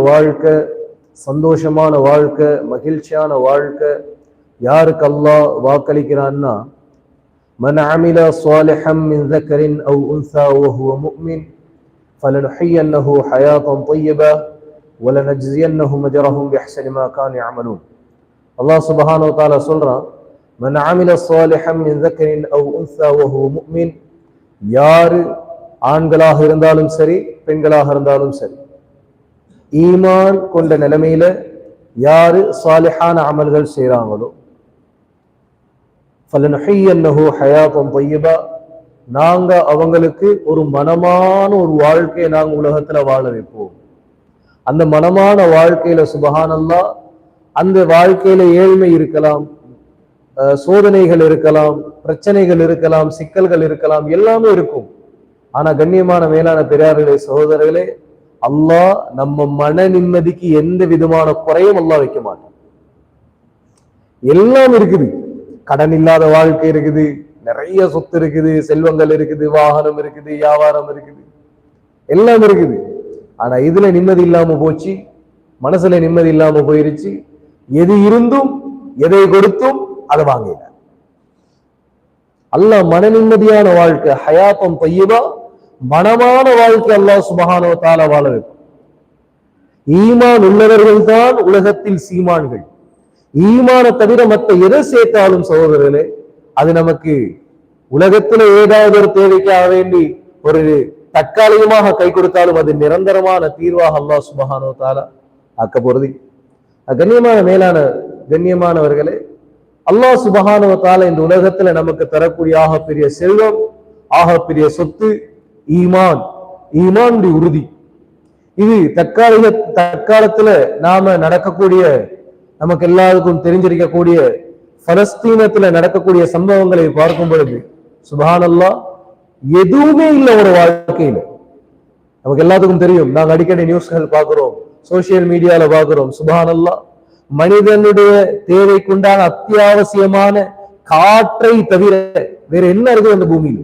வாழ்க்கை சந்தோஷமான வாழ்க்கை மகிழ்ச்சியான வாழ்க்கை யாருக்கு அல்லாஹ் வாக்களிக்கிறான்னா من عمل صالحا من ذكر أو أنثى وهو مؤمن فلنحيينه حياة طيبة ولنجزينهم أجرهم بأحسن ما كانوا يعملون الله سبحانه وتعالى சொல்றான் من عمل صالحا من ذكر أو أنثى وهو مؤمن யாரு ஆண்களாக இருந்தாலும் சரி பெண்களாக இருந்தாலும் சரி ஈமான் கொண்ட நிலைமையில யாரு சாலிஹான அமல்கள் செய்கிறாங்களோ ஃபலனுஹையன்னஹு ஹயாத்தம் பையபா நாங்க அவங்களுக்கு ஒரு மனமான ஒரு வாழ்க்கையை நாங்க உலகத்துல வாழ வைப்போம். அந்த மனமான வாழ்க்கையில சுபஹானல்லா அந்த வாழ்க்கையில ஏழ்மை இருக்கலாம் சோதனைகள் இருக்கலாம் பிரச்சனைகள் இருக்கலாம் சிக்கல்கள் இருக்கலாம் எல்லாமே இருக்கும். ஆனா கண்ணியமான மேலான பெரியார்களே சகோதரர்களே அல்லாஹ் நம்ம மன நிம்மதிக்கு எந்த விதமான குறையும் அல்லாஹ் வைக்க மாட்டான். எல்லாம் இருக்குது. கடன் இல்லாத வாழ்க்கை இருக்குது. நிறைய சொத்து இருக்குது. செல்வங்கள் இருக்குது. வாகனம் இருக்குது. வியாபாரம் இருக்குது. எல்லாம் இருக்குது. ஆனா இதுல நிம்மதி இல்லாம போச்சு. மனசுல நிம்மதி இல்லாம போயிருச்சு. எது இருந்தும் எதை கொடுத்தும் அதை வாங்கின அல்ல மன நிம்மதியான வாழ்க்கை ஹயாத்தம் பையபா மனமான வாழ்க்கை அல்லாஹ் சுபஹானோ தால வாழ வைக்கும் ஈமான் உள்ளவர்கள் தான் உலகத்தில் சீமான்கள். ஈமான தவிர மற்ற எதை சேர்த்தாலும் சகோதரர்களே அது நமக்கு உலகத்துல ஏதாவது ஒரு தேவைக்காக வேண்டி ஒரு தற்காலிகமாக கை கொடுத்தாலும் அது நிரந்தரமான தீர்வாக அல்லா சுபஹானோ தாலா ஆக்க போறது. கண்ணியமான மேலான கண்ணியமானவர்களே அல்லாஹ் சுபஹானோ தாலா இந்த உலகத்துல நமக்கு தரக்கூடிய ஆகப்பெரிய செல்வம் ஆகப்பெரிய சொத்து ஈமான் ஈமானுடைய உறுதி. இது தற்காலிக தற்காலத்துல நாம நடக்கக்கூடிய நமக்கு எல்லாருக்கும் தெரிஞ்சிருக்கக்கூடிய பலஸ்தீனத்துல நடக்கக்கூடிய சம்பவங்களை பார்க்கும் பொழுது சுபானல்லா எதுவுமே இல்லை ஒரு வாழ்க்கையில. நமக்கு எல்லாத்துக்கும் தெரியும். நாங்க அடிக்கடி நியூஸ்கள் பார்க்கிறோம் சோசியல் மீடியால பாக்குறோம் சுபானல்லா மனிதனுடைய தேவைக்குண்டான அத்தியாவசியமான காற்றை தவிர வேற என்ன இருக்குது அந்த பூமியில?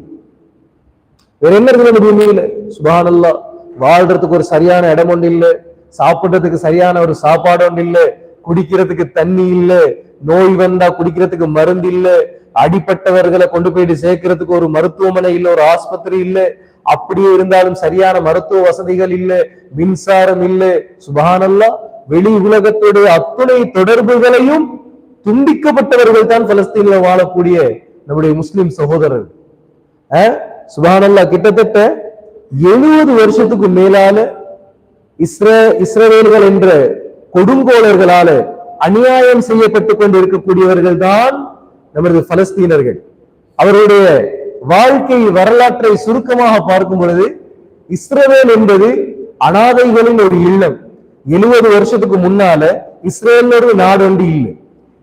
வேற என்ன இருக்குது அந்த பூமியில சுபஹானல்லா வாழ்றதுக்கு ஒரு சரியான இடம் ஒன்று இல்ல. சாப்பிடுறதுக்கு சரியான ஒரு சாப்பாடு ஒன்று இல்லை. குடிக்கிறதுக்கு தண்ணி இல்லை. நோய் வந்தா குடிக்கிறதுக்கு மருந்து இல்லை. அடிப்பட்டவர்களை கொண்டு போயிட்டு சேர்க்கறதுக்கு ஒரு மருத்துவமனை இல்ல ஒரு ஆஸ்பத்திரி இல்ல. அப்படியே இருந்தாலும் சரியான மருத்துவ வசதிகள் இல்ல. மின்சாரம் இல்லை. சுபஹானல்லா வெளி உலகத்துடைய அத்துணை தொடர்புகளையும் துண்டிக்கப்பட்டவர்கள் தான் பலஸ்தீன்ல வாழக்கூடிய நம்முடைய முஸ்லிம் சகோதரர்கள். சுபானல்லா கிட்டத்தட்ட எழுபது வருஷத்துக்கு மேலால இஸ்ர இஸ்ரவேல்கள் என்ற கொடுங்கோலர்களால அநியாயம் செய்யப்பட்டு கொண்டு இருக்கக்கூடியவர்கள் தான் நமது பலஸ்தீனர்கள். அவருடைய வாழ்க்கை வரலாற்றை சுருக்கமாக பார்க்கும் பொழுது இஸ்ரவேல் என்பது அனாதைகளின் ஒரு இல்லம். எழுபது வருஷத்துக்கு முன்னால இஸ்ரேல் ஒரு நாடு ஒன்று இல்லை.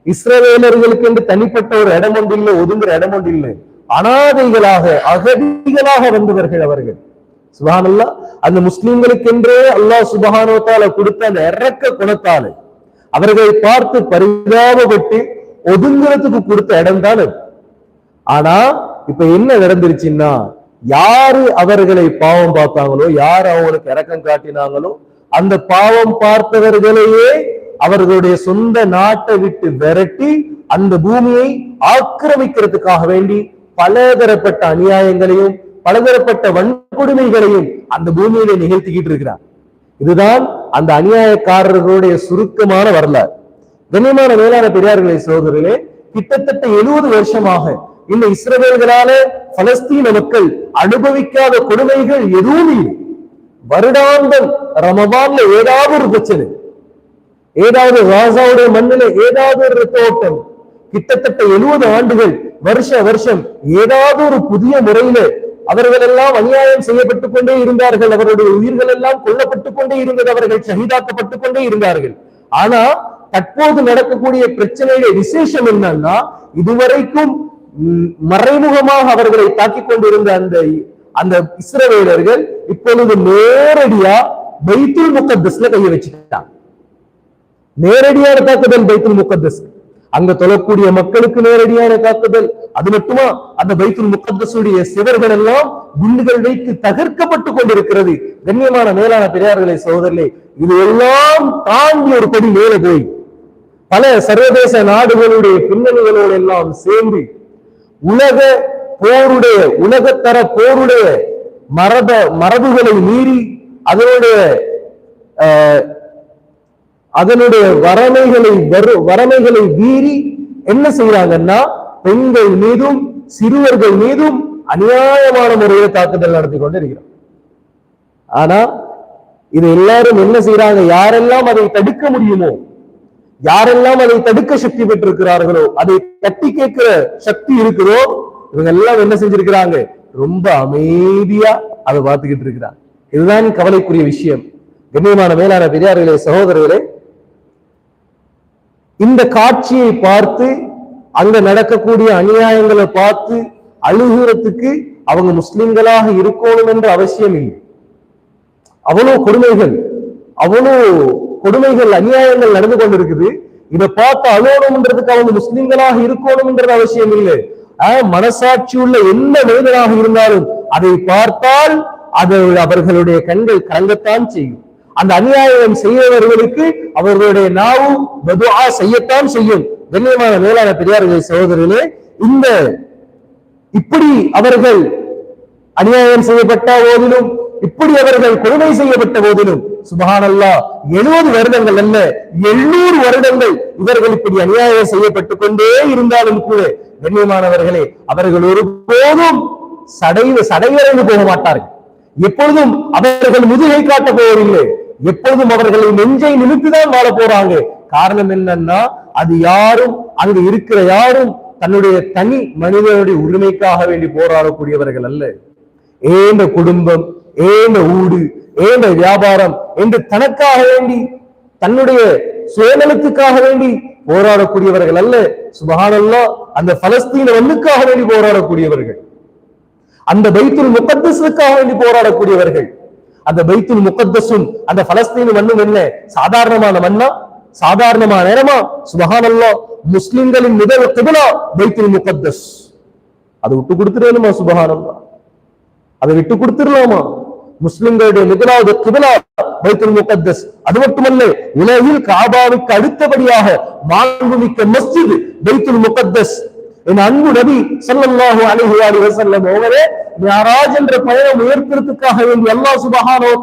இஸ்ரவேலர்களுக்கு என்று தனிப்பட்ட ஒரு இடம் ஒன்று இல்லை ஒதுங்குற இடம் ஒன்று இல்லை. அனாதைகளாக அகதிகளாக வந்தவர்கள் அவர்கள். சுபஹானல்லா அந்த முஸ்லிம்களுக்கென்றே அல்லாஹ் சுபஹானோத்தால கொடுத்த அந்த இறக்க குணத்தால அவர்களை பார்த்து பரிதாபப்பட்டு ஒதுங்குறதுக்கு கொடுத்த இடம் தான் ஆனா இப்ப என்ன நடந்துருச்சுன்னா யாரு அவர்களை பாவம் பார்த்தாங்களோ யார் அவங்களுக்கு இறக்கம் காட்டினாங்களோ அந்த பாவம் பார்த்தவர்களையே அவர்களுடைய சொந்த நாட்டை விட்டு விரட்டி அந்த பூமியை ஆக்கிரமிக்கிறதுக்காக வேண்டி பலதரப்பட்ட அநியாயங்களையும் பலதரப்பட்ட வன்கொடுமைகளையும் அந்த பூமியில நிகழ்த்திக்கிட்டு இருக்கிறார். இதுதான் அந்த அநியாயக்காரர்களுடைய சுருக்கமான வரலாறு. கண்ணியமான மேலான பெரியார்களை சோதரிலே கிட்டத்தட்ட எழுபது வருஷமாக இந்த இஸ்ரவேல்களால பலஸ்தீன மக்கள் அனுபவிக்காத கொடுமைகள் எதுவும் இல்லை. வருடாந்தம் ரமபான்ல ஏதாவது ஒரு பிரச்சனை ஏதாவது ராசாவுடைய மண்ணில ஏதாவது ஒரு தோட்டம் கிட்டத்தட்ட எழுபது ஆண்டுகள் வருஷ வருஷம் ஏதாவது ஒரு புதிய முறையில அவர்கள் எல்லாம் அநியாயம் செய்யப்பட்டுக் கொண்டே இருந்தார்கள் அவருடைய உயிர்கள் எல்லாம் கொல்லப்பட்டுக் கொண்டே இருந்தது அவர்கள் சகிதாக்கப்பட்டுக் கொண்டே இருந்தார்கள். ஆனா தற்போது நடக்கக்கூடிய பிரச்சனையுடைய விசேஷம் என்னன்னா இதுவரைக்கும் மறைமுகமாக அவர்களை தாக்கிக் கொண்டிருந்த அந்த அந்த இஸ்ரவேலர்கள் இப்பொழுது நேரடியா பைத்துல் முக்கத்தஸ்ல கையை வச்சுக்கிட்டாங்க. நேரடியான தாக்குதல் பைத்துல் முக்கத்தஸ்க்கு அங்க தொழக்கூடிய மக்களுக்கு நேரடியான தாக்குதல். அது மட்டுமா? அந்த பைத்துல் முகத்தசுடைய சிவர்கள் எல்லாம் குண்டுகள் வைத்து தகர்க்கப்பட்டு கொண்டிருக்கிறது. கண்ணியமான மேலான பெரியார்களே சகோதரர்களே இது எல்லாம் தாண்டி ஒரு படி மேல போய் பல சர்வதேச நாடுகளுடைய பின்னணிகளோடு எல்லாம் சேர்ந்து உலக போருடைய உலகத்தர போருடைய மரப மரபுகளை மீறி அதனுடைய அஹ், அதனுடைய வரமைகளை வரமைகளை மீறி என்ன செய்யறாங்கன்னா பெண்கள் மீதும் சிறுவர்கள் மீதும் அநியாயமான முறையில் தாக்குதல் நடத்தி கொண்டு இருக்கிறார் ஆனா இது எல்லாரும் என்ன செய்யறாங்க யாரெல்லாம் அதை தடுக்க முடியுமோ யாரெல்லாம் அதை தடுக்க சக்தி பெற்றிருக்கிறார்களோ அதை தட்டி கேட்கிற சக்தி இருக்குதோ இவங்க எல்லாம் என்ன செஞ்சிருக்கிறாங்க? ரொம்ப அமைதியா அதை பார்த்துக்கிட்டு இருக்கிறாங்க. இதுதான் கவலைக்குரிய விஷயம். கண்ணியமான மேலான பெரியார்களே சகோதரர்களே இந்த காட்சியை பார்த்து அங்க நடக்கக்கூடிய அநியாயங்களை பார்த்து அழுகுறதுக்கு அவங்க முஸ்லிம்களாக இருக்கணும் என்ற அவசியம் இல்லை. அவ்வளவு கொடுமைகள் அவ்வளவு கொடுமைகள் அநியாயங்கள் நடந்து கொண்டிருக்குது. இதை பார்த்து அழுகணும்ன்றதுக்கு அவங்க முஸ்லிம்களாக இருக்கணும்ன்றது அவசியம் இல்லை. ஆஹ், மனசாட்சி உள்ள எந்த மனிதனாக இருந்தாலும் அதை பார்த்தால் அது அவர்களுடைய கண்கள் கலங்கத்தான் செய்யும். அந்த அநியாயம் செய்யவர்களுக்கு அவர்களுடைய நாவும் பதுஆ செய்யத்தான் செய்யும். கண்ணியமான வேளாண் பெரியார்கள் சகோதரர்களே இந்த இப்படி அவர்கள் அநியாயம் செய்யப்பட்ட போதிலும் இப்படி அவர்கள் கொடுமை செய்யப்பட்ட போதிலும் சுபஹானல்லா எழுபது வருடங்கள் அல்ல எண்ணூறு வருடங்கள் இவர்கள் இப்படி அநியாயம் செய்யப்பட்டுக் கொண்டே இருந்தாலும் கூட கண்ணியமானவர்களே அவர்கள் ஒருபோதும் சடைவு சடைவரைந்து போக மாட்டார்கள். எப்பொழுதும் அவர்கள் முதுகை காட்ட போவதில்லை. எப்பொழுதும் அவர்களை நெஞ்சை நிமித்துதான் வாழ போறாங்க. காரணம் என்னன்னா அது யாரும் அங்கு இருக்கிற யாரும் தன்னுடைய தனி மனிதனுடைய உரிமைக்காக வேண்டி போராடக்கூடியவர்கள் அல்ல. ஏந்த குடும்பம் ஏந்த ஊடு ஏந்த வியாபாரம் என்று தனக்காக வேண்டி தன்னுடைய சுயநலத்துக்காக வேண்டி போராடக்கூடியவர்கள் அல்ல. சுபகானல்லா அந்த பலஸ்தீன மண்ணுக்காக வேண்டி போராடக்கூடியவர்கள். அந்த பைத்துல் முகத்தஸுக்காக வேண்டி போராடக்கூடியவர்கள். அந்த பைத்துல் முகத்தசும் அந்த பலஸ்தீன் மண்ணும் என்ன? சாதாரணமான மண்ணா? சாதாரணமான நேரமா? சுபஹானல்லா முஸ்லிம்களின் முதல் கிபிலா பைத்துல் முகத்தஸ். அதை விட்டு கொடுத்துடணுமா? சுபகானல்லா அதை விட்டு கொடுத்துடலாமா? முஸ்லிம்களுடைய முதலாவது கிபிலா பைத்துல் முகத்தஸ். அது மட்டுமல்ல உலகில் காபாவுக்கு அடுத்தபடியாக மாண்புமிக்க மஸ்ஜித் பைத்துல் முகத்தஸ். என் அன்பு நபி ஸல்லல்லாஹு அலைஹி வஸல்லம் வஸல்லம் அவரே மியாராஜ் என்ற பயணம் உயர்த்துறதுக்காக வேண்டி அல்லாஹ் சுப்ஹானஹு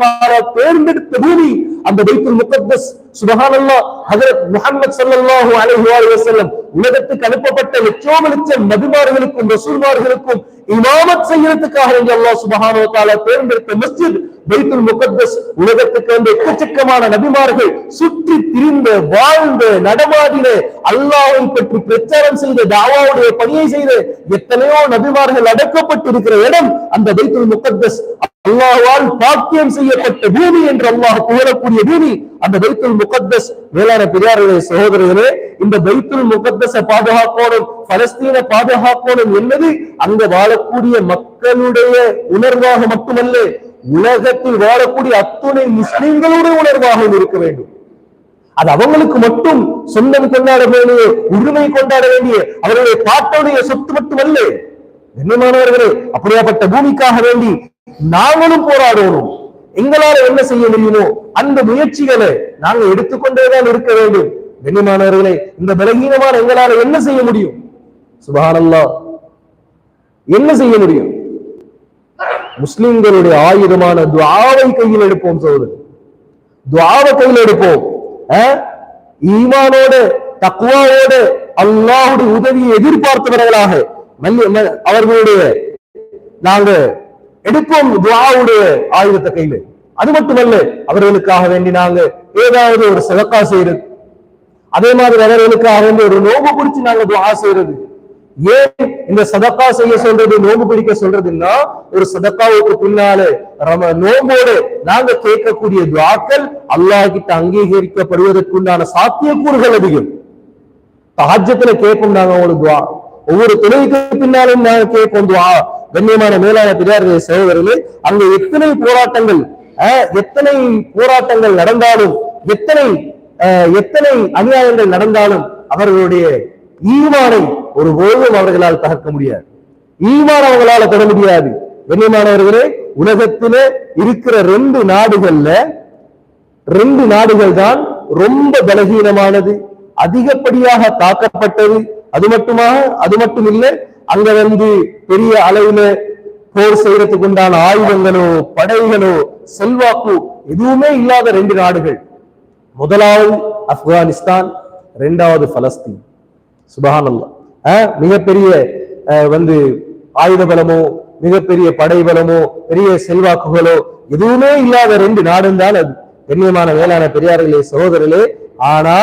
தேர்ந்தெடுத்த பூமி அந்த பைத்துல் முகத்தஸ். சுப்ஹானல்லாஹ் ஹஜரத் முஹம்மத் ஸல்லல்லாஹு அலைஹி வசல்லம் உலகத்துக்கு அனுப்பப்பட்ட லட்சோம லட்சம் நபிமார்களுக்கும் ரசூல்மார்களுக்கும் இமாமத் செய்யறதுக்காக இங்க அல்லாஹ் சுப்ஹானஹு தேர்ந்தெடுத்த மஸ்ஜித் பைத்துல் முகத்தஸ் உலகத்துக்கு வந்து எக்கச்சக்கமான நபிமார்கள் சுற்றி திரிந்த வாழ்ந்த நடமாடின அல்லாவை பற்றி பிரச்சாரம் செய்த தாவாவுடைய பணியை செய்த எத்தனையோ நபிமார்கள் அடக்கப்பட்டு இருக்கிற இடம் அந்த பைத்துல் முகத்தஸ். அல்லாஹால் பாக்கியம் செய்யப்பட்ட பூமி என்று அல்லாஹ் புகழக்கூடிய பூமி அந்த பைத்துல் முகத்தஸ். வேளாண் பெரியாருடைய சகோதரர்களே இந்த பைத்துல் முகத்தச பாதுகாக்கணும் பலஸ்தீன பாதுகாக்கணும் என்பது அங்க வாழக்கூடிய மக்களுடைய உணர்வாக மட்டுமல்ல உலகத்தில் வாழக்கூடிய அத்துணை முஸ்லிம்களுடைய உணர்வாக இருக்க வேண்டும். அது அவங்களுக்கு மட்டும் சொந்தம் கொண்டாட வேண்டிய உரிமை கொண்டாட வேண்டிய அவருடைய பாட்டோடைய சொத்து மட்டுமல்ல. கண்ணியமானவர்களே அப்படியாப்பட்ட பூமிக்காக வேண்டி நாங்களும் போராடுவோம் எங்களால என்ன செய்ய முடியுமோ அந்த முயற்சிகளை நாங்க எடுத்துக்கொண்டேதான் இருக்க வேண்டும். கண்ணியமானவர்களே இந்த பலகீனமான எங்களால என்ன செய்ய முடியும்? சுபஹானல்லாஹ் என்ன செய்ய முடியும்? முஸ்லிம்களுடைய ஆயுதமான துவாவை கையில் எடுப்போம் சோதரர் துவாவை கையில் எடுப்போம். ஈமானோடு ஈமானோட தக்குவாவோட அல்லாஹ்வுடைய உதவியை எதிர்பார்த்தவர்களாக அவர்களுடைய நாங்க எடுப்போம் துவாவுடைய ஆயுதத்தை கையில். அது மட்டுமல்ல அவர்களுக்காக வேண்டி நாங்க ஏதாவது ஒரு சிவக்கா செய்யறது அதே மாதிரி அவர்களுக்காக வந்து ஒரு நோம்பு பிடிச்சு நாங்க துவா செய்யறது ஏன் இந்த சதக்கா செய்ய சொல்றது நோம்பு பிடிக்க சொல்றதுன்னா ஒரு சதக்காவுக்கு பின்னாலே நம்ம நோம்போடு நாங்க கேட்கக்கூடிய துவாக்கள் அல்லாஹ் கிட்ட அங்கீகரிக்கப்படுவதற்குண்டான சாத்தியக்கூறுகள் அதிகம். தாஜ்யத்துல கேட்போம் நாங்க ஒரு துவா. ஒவ்வொரு துணைக்கு பின்னாலும் நாங்க கேட்போம் துவா. கண்ணியமான மேலான பெரியார் சகோதரர்களே அங்க எத்தனை போராட்டங்கள் அஹ், எத்தனை போராட்டங்கள் நடந்தாலும் எத்தனை எத்தனை அநியாயங்கள் நடந்தாலும் அவர்களுடைய ஈமானை ஒருபோதும் அவர்களால் தகர்க்க முடியாது. ஈமான் அவங்களால பெற முடியாது. கண்ணியமானவர்களே உலகத்திலே இருக்கிற ரெண்டு நாடுகள்ல ரெண்டு நாடுகள் தான் ரொம்ப பலகீனமானது அதிகப்படியாக தாக்கப்பட்டது. அது மட்டுமா அது மட்டும் இல்லை அங்க வந்து பெரிய அளவுல போர் செய்யறதுக்கு உண்டான ஆயுதங்களோ படைகளோ செல்வாக்கு எதுவுமே இல்லாத ரெண்டு நாடுகள். முதலாவது ஆப்கானிஸ்தான் ரெண்டாவது பலஸ்தீன். சுபஹானல்லா அஹ், மிகப்பெரிய அஹ், வந்து ஆயுத பலமோ மிகப்பெரிய படை பலமோ பெரிய செல்வாக்குகளோ எதுவுமே இல்லாத ரெண்டு நாடும் தான் அது கண்ணியமான வேளாண் பெரியார்களே சகோதரர்களே. ஆனா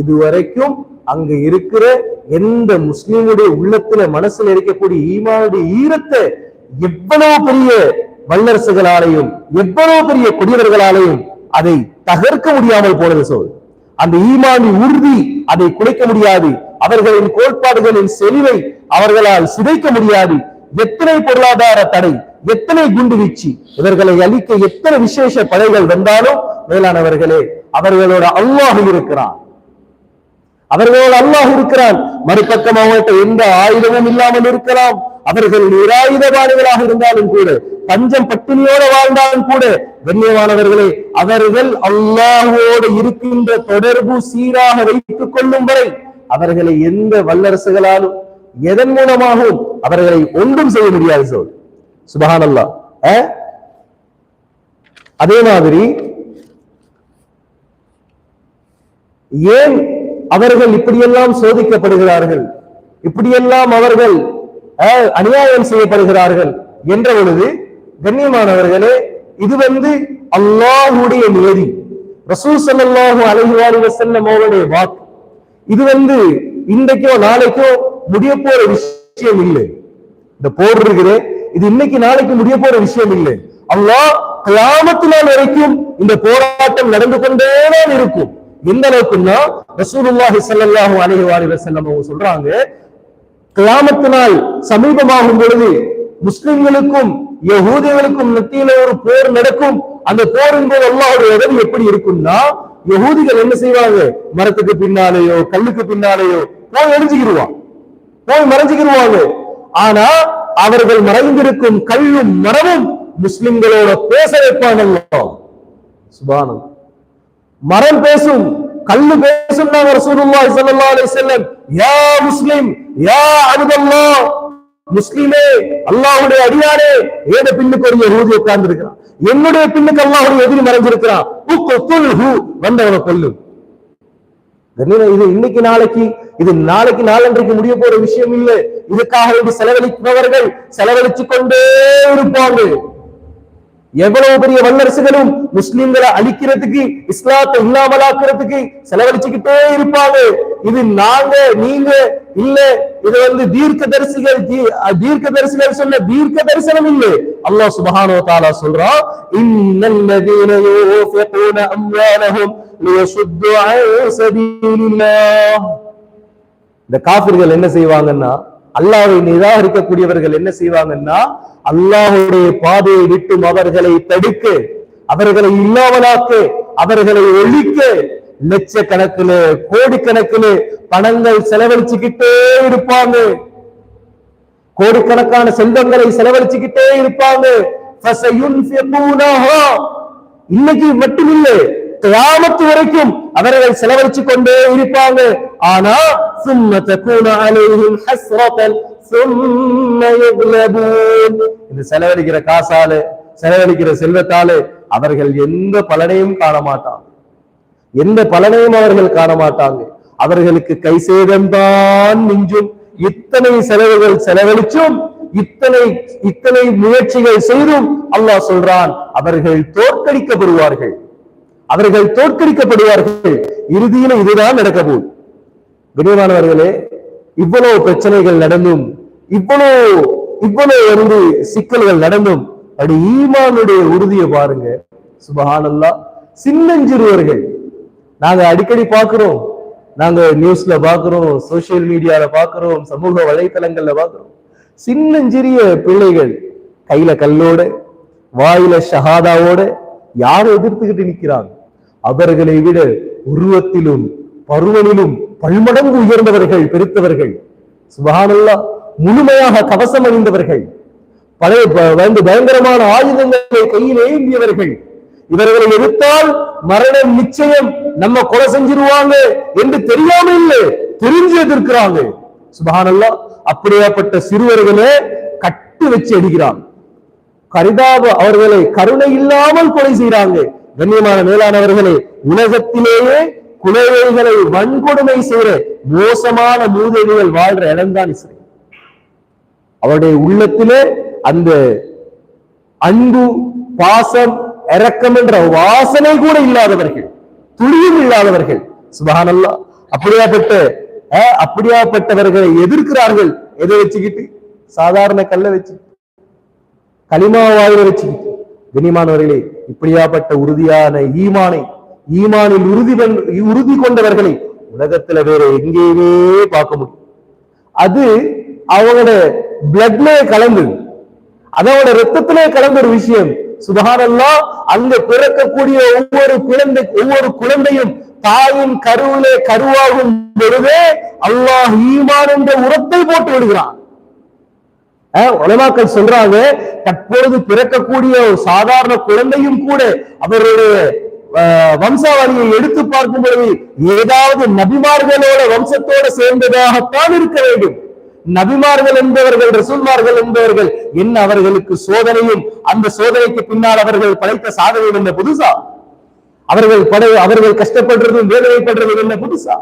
இதுவரைக்கும் அங்க இருக்கிற எந்த முஸ்லீமுடைய உள்ளத்துல மனசுல இருக்கக்கூடிய ஈமானுடைய ஈரத்தை எவ்வளவு பெரிய வல்லரசுகளாலையும் எவ்வளவு பெரிய குடியவர்களாலையும் அதை தகர்க்க முடியாமல் போனது சொல் அந்த ஈமானி உறுதி அதை குலைக்க முடியாது. அவர்களின் கோட்பாடுகளின் செறிவை அவர்களால் சிதைக்க முடியாது. எத்தனை பொருளாதார தடை எத்தனை குண்டு வீச்சு இவர்களை அழிக்க எத்தனை விசேஷ படைகள் வந்தாலும் மேலானவர்களே அவர்களோட அல்லாஹ் இருக்கிறான். அவர்களோட அல்லாஹ் இருக்கிறான். மறுபக்கம் அவங்கள்ட்ட எந்த ஆயுதமும் இல்லாமல் இருக்கலாம். அவர்கள் நிராயுதவாதிகளாக இருந்தாலும் கூட பஞ்சம் பட்டினியோட வாழ்ந்தாலும் கூட கண்ணியமானவர்களே அவர்கள் அல்லாஹோடு இருக்கின்ற தொடர்பு சீராக வைத்துக் கொள்ளும் வரை அவர்களை எந்த வல்லரசுகளாலும் எதன் மூலமாகவும் அவர்களை ஒன்றும் செய்ய முடியாது சொல் சுபஹான் அல்லா அதே மாதிரி ஏன் அவர்கள் இப்படியெல்லாம் சோதிக்கப்படுகிறார்கள்? இப்படியெல்லாம் அவர்கள் அஹ், அநியாயம் செய்யப்படுகிறார்கள் என்ற பொழுது கண்ணியமானவர்களே இது வந்து அல்லாஹுடைய நியதி. ரசூல் ஸல்லல்லாஹு அலைஹி வஸல்லம் அவருடைய வாக்கு. இது வந்து இன்றைக்கோ நாளைக்கோ முடிய போற விஷயம் இல்லை. இந்த போர் இருக்குது இது இன்னைக்கு நாளைக்கு முடிய போற விஷயம் இல்லை. அல்லாஹ் கிராமத்து நாள் வரைக்கும் இந்த போராட்டம் நடந்து கொண்டேதான் இருக்கும். எந்த அளவுக்குன்னா ரசூலுல்லாஹி ஸல்லல்லாஹு அலைஹி வஸல்லம் அவங்க சொல்றாங்க கிராமத்து நாள் சமீபமாகும் பொழுது முஸ்லிம்களுக்கும் யகூதிகளுக்கும் மத்தியில ஒரு போர் நடக்கும். அந்த போரின் போது அல்லாஹ்வுடைய உதவி எப்படி இருக்கும்னா யகூதிகள் என்ன செய்வாங்க? மரத்துக்கு பின்னாலேயோ கல்லுக்கு பின்னாலேயோ போய் எரிஞ்சுக்கிடுவான் போய் மறைஞ்சுக்கிடுவாங்க ஆனா அவர்கள் மறைந்திருக்கும் கல்லும் மரமும் முஸ்லிம்களோட பேச வைப்பான் சுபானம் மரம் பேசும் கல்லு பேசும் நாங்க ரசூலுல்லாஹி ஸல்லல்லாஹு அலைஹி வஸல்லம். யா முஸ்லிம் யா அப்துல்லாஹ் முஸ்லீமே அல்லாஹுடைய அடியாரே ஏத பின்னுக்கு ஒரு யஹூதி உட்கார்ந்து இருக்கிறான் என்னுடைய பின்னுக்கு அல்லாஹ்வுடைய எதிரி மறைஞ்சிருக்கிறான். வந்தவனை கொல்லு. இது இன்னைக்கு நாளைக்கு இது நாளைக்கு நாளன்றைக்கு முடிய போற விஷயம் இல்லை. இதுக்காக இது செலவழிப்பவர்கள் செலவழிச்சு கொண்டே இருப்பாங்க. எவ்வளவு பெரிய வல்லரசுகளும் முஸ்லிம்களை அழிக்கிறதுக்கு இஸ்லாத்தை இல்லாமலாக்குறதுக்கு செலவழிச்சுக்கிட்டே இருப்பாங்க. இது நாங்க நீங்க இல்ல இது வந்து தீர்க்க தரிசிகள் தீர்க்க தரிசிகள் சொன்ன தீர்க்க தரிசனம் இல்லை. அல்லாஹ் சுபஹானோ தாலா சொல்றான் இன்னல்லதீன யூஃபிகூன அம்வாலஹும் லியசுத்து அன் சபீலில்லாஹ். இந்த காபிர்கள் என்ன செய்வாங்கன்னா அல்லாவை நிராகரிக்கக்கூடியவர்கள் என்ன செய்வாங்கன்னா அல்லாஹுடைய பாதையை விட்டும் அவர்களை தடுக்க அவர்களை இல்லாமலாக்க அவர்களை ஒழிக்க லட்சக்கணக்கில் கோடிக்கணக்கில் பணங்கள் செலவழிச்சுக்கிட்டே இருப்பாங்க. கோடிக்கணக்கான செல்வங்களை செலவழிச்சுக்கிட்டே இருப்பாங்க. இன்னைக்கு மட்டுமில்லை கியாமத்து வரைக்கும் அவர்கள் செலவழிச்சு கொண்டே இருப்பாங்க ஆனா சும்ம தகூன அலைஹிம் இந்த செலவழிக்கிற காசால செலவழிக்கிற செல்வத்தாலே அவர்கள் எந்த பலனையும் காண மாட்டாங்க எந்த பலனையும் அவர்கள் காண மாட்டாங்க அவர்களுக்கு கை சேதம்தான் மிஞ்சும். இத்தனை செலவுகள் செலவழிச்சும் இத்தனை இத்தனை முயற்சிகள் செய்தும் அல்லாஹ் சொல்றான் அவர்கள் தோற்கடிக்கப்படுவார்கள். அவர்கள் தோற்கடிக்கப்படுவார்கள். இறுதியில இதுதான் நடக்க போகுது. கண்ணியமானவர்களே இவ்வளவு பிரச்சனைகள் நடந்தும் இவ்வளவு இவ்வளவு வந்து சிக்கல்கள் நடந்தும் அப்படி ஈமானுடைய உறுதியை பாருங்க. சுபஹானல்லா சின்னஞ்சிறுவர்கள். நாங்க அடிக்கடி பாக்குறோம் நாங்க நியூஸ்ல பாக்குறோம் சோசியல் மீடியால பாக்குறோம் சமூக வலைத்தளங்கள்ல பாக்குறோம் சின்னஞ்சிறிய பிள்ளைகள் கையில கல்லோட வாயில ஷஹாதாவோட யாரை எதிர்த்துக்கிட்டு நிக்கிறாங்க? அவர்களை விட உருவத்திலும் பருவனிலும் பல்மடங்கு உயர்ந்தவர்கள் பெருத்தவர்கள். சுபஹானல்லா முழுமையாக கவசம் அணிந்தவர்கள். பழைய வந்து பயங்கரமான ஆயுதங்களை கையில் ஏந்தியவர்கள். இவர்களை எதிர்த்தால் மரணம் நிச்சயம் நம்ம கொலை செஞ்சிருவாங்க என்று தெரியாம இல்லை தெரிஞ்சு எதிர்க்கிறாங்க. சுபஹானல்லாஹ் அப்படியாப்பட்ட சிறுவர்களே கட்டு வச்சு அடிக்கிறாங்க கரிதாப அவர்களை கருணை இல்லாமல் கொலை செய்கிறாங்க கண்ணியமான மேலானவர்களே உலகத்திலேயே குழந்தைகளை வன்கொடுமை செய்கிற மோசமான மூதேவிகள் வாழ்ற இடம்தான் இஸ்ரேல். அவருடைய உள்ளத்திலே அந்த அன்பு பாசம் இறக்கம் என்ற வாசனை கூட இல்லாதவர்கள் துளியும் இல்லாதவர்கள். சுபஹானல்லாஹ். அப்படியாப்பட்ட அப்படியாப்பட்டவர்களை எதிர்க்கிறார்கள். எதை வச்சுக்கிட்டு? சாதாரண கல்லை வச்சு களிமாவாயில வச்சுக்கிட்டு. கனிமானவர்களே இப்படியாப்பட்ட உறுதியான ஈமானை ஈமானில் உறுதி உறுதி கொண்டவர்களை உலகத்துல வேற எங்கேயுமே பார்க்க முடியும். அது அவங்களோட பிளட்லே கலந்து அதோட ரத்தத்திலே கலந்த ஒரு விஷயம். சுபஹானல்லாஹ் அங்க பிறக்கக்கூடிய ஒவ்வொரு குழந்தை ஒவ்வொரு குழந்தையும் தாயின் கருவிலே கருவாகும் பொழுதே அல்லாஹ் ஈமான் என்ற உரத்தை போட்டு விடுகிறான். உலமாக்கள் சொல்றாங்க தற்பொழுது பிறக்கக்கூடிய ஒரு சாதாரண குழந்தையும் கூட அவருடைய வம்சாவளியை எடுத்து பார்க்கும் பொழுது ஏதாவது நபிமார்களோட வம்சத்தோட சேர்ந்ததாகத்தான் இருக்க வேண்டும். நபிமார்கள் என்பவர்கள் ரசூல்மார்கள் என்பவர்கள் என்ன அவர்களுக்கு சோதனையும் அந்த சோதனைக்கு பின்னால் அவர்கள் படைத்த சாதனை என்ன புதுசா? அவர்கள் படை அவர்கள் கஷ்டப்படுறதும் வேதனைப்படுறதும் என்ன புதுசா?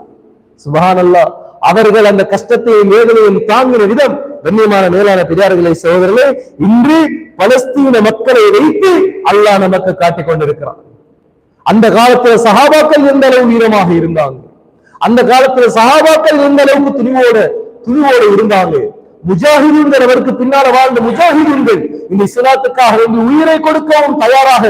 சுபஹானல்லாஹ். அவர்கள் அந்த கஷ்டத்தையும் வேதனையும் தாங்கின விதம் கண்ணியமான மேலான பெரியார்களை சகோதரர்களே இன்று பலஸ்தீன மக்களை வைத்து அல்லாஹ் நமக்கு காட்டிக் கொண்டிருக்கிறான். அந்த காலத்துல சகாபாக்கள் எந்த அளவு வீரமாக இருந்தாங்க? அந்த காலத்துல சகாபாக்கள் எந்த அளவுக்கு துணிவோட துணிவோட இருந்தாங்க? முஜாஹிதீன்கள் அவருக்கு பின்னால வாழ்ந்த முஜாஹிதீன்கள் இந்த இஸ்லாத்துக்காக வேண்டி உயிரை கொடுக்கவும் தயாராக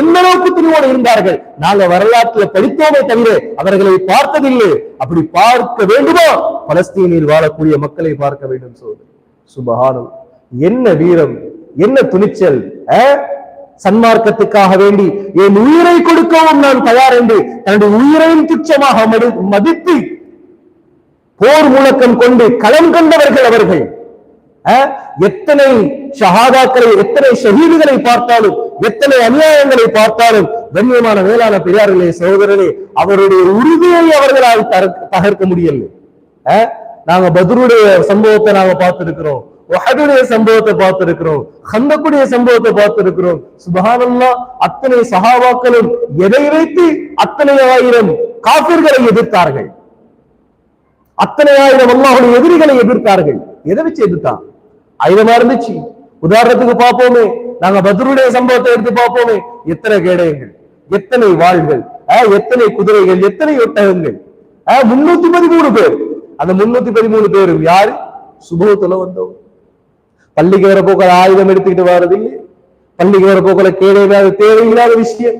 எந்த அளவுக்கு துணிவோடு இருந்தார்கள்? நாங்க வரலாற்றுல படித்தோமே தவிர அவர்களை பார்த்ததில்லை. அப்படி பார்க்க வேண்டுமா? பலஸ்தீனில் வாழக்கூடிய மக்களை பார்க்க வேண்டும் சோதரி சுபஹானம் என்ன வீரம் என்ன துணிச்சல் சன்மார்க்கத்துக்காக வேண்டி என் உயிரை கொடுக்கவும் நான் தயார் என்று தன்னுடைய உயிரையும் துச்சமாக மதித்து போர் முழக்கம் கொண்டு களம் கண்டவர்கள் அவர்கள். எத்தனை ஷஹாதாக்களை எத்தனை ஷஹீதுகளை பார்த்தாலும் எத்தனை அநியாயங்களை பார்த்தாலும் கண்ணியமான மேலான பெரியார்களே சகோதரரே அவருடைய உறுதியை அவர்களால் தகர்க்க முடியல அஹ், நாங்க பத்ருடைய சம்பவத்தை நாங்க பார்த்திருக்கிறோம். ஒஹதுடைய சம்பவத்தை பார்த்திருக்கிறோம். ஹந்தக்குடைய சம்பவத்தை பார்த்திருக்கிறோம். சுபஹானல்லாஹ் அத்தனை சகாவாக்களும் எதை வைத்து அத்தனை ஆயிரம் காபிர்களை எதிர்த்தார்கள்? அத்தனை ஆயிரம் அல்லாஹுடைய எதிரிகளை எதிர்த்தார்கள்? எதை வச்சு எதிர்த்தான்? ஆயுதமா இருந்துச்சு. உதாரணத்துக்கு பார்ப்போமே. நாங்க பத்ருடைய சம்பவத்தை எடுத்து பார்ப்போமே. எத்தனை கேடயங்கள் எத்தனை வாள்கள் ஆஹ், எத்தனை குதிரைகள் எத்தனை ஒட்டகங்கள் ஆஹ், முன்னூத்தி பதிமூணு பேர். அந்த முன்னூத்தி பதிமூணு பேரும் யாரு? சுபத்துல வந்தவங்க. பள்ளிக்கு வர போக்கில் ஆயுதம் எடுத்துக்கிட்டு வர்றதில்லை. பள்ளிக்கு வர போக்கில் கேடையில்லாத தேவையில்லாத விஷயம்.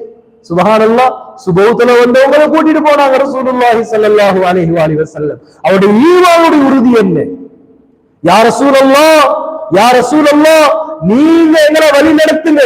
சுபஹானல்லாஹ் சுபௌத்துல வந்தவங்களை கூட்டிட்டு போனாங்க ரசூலுல்லாஹி ஸல்லல்லாஹு அலைஹி வஸல்லம். வஸல்லம் அவருடைய ஈமானுடைய உறுதி என்ன? யார் ரசூலல்லாஹ் யார சூழல்லோ நீங்க எங்களை வழி நடத்துங்க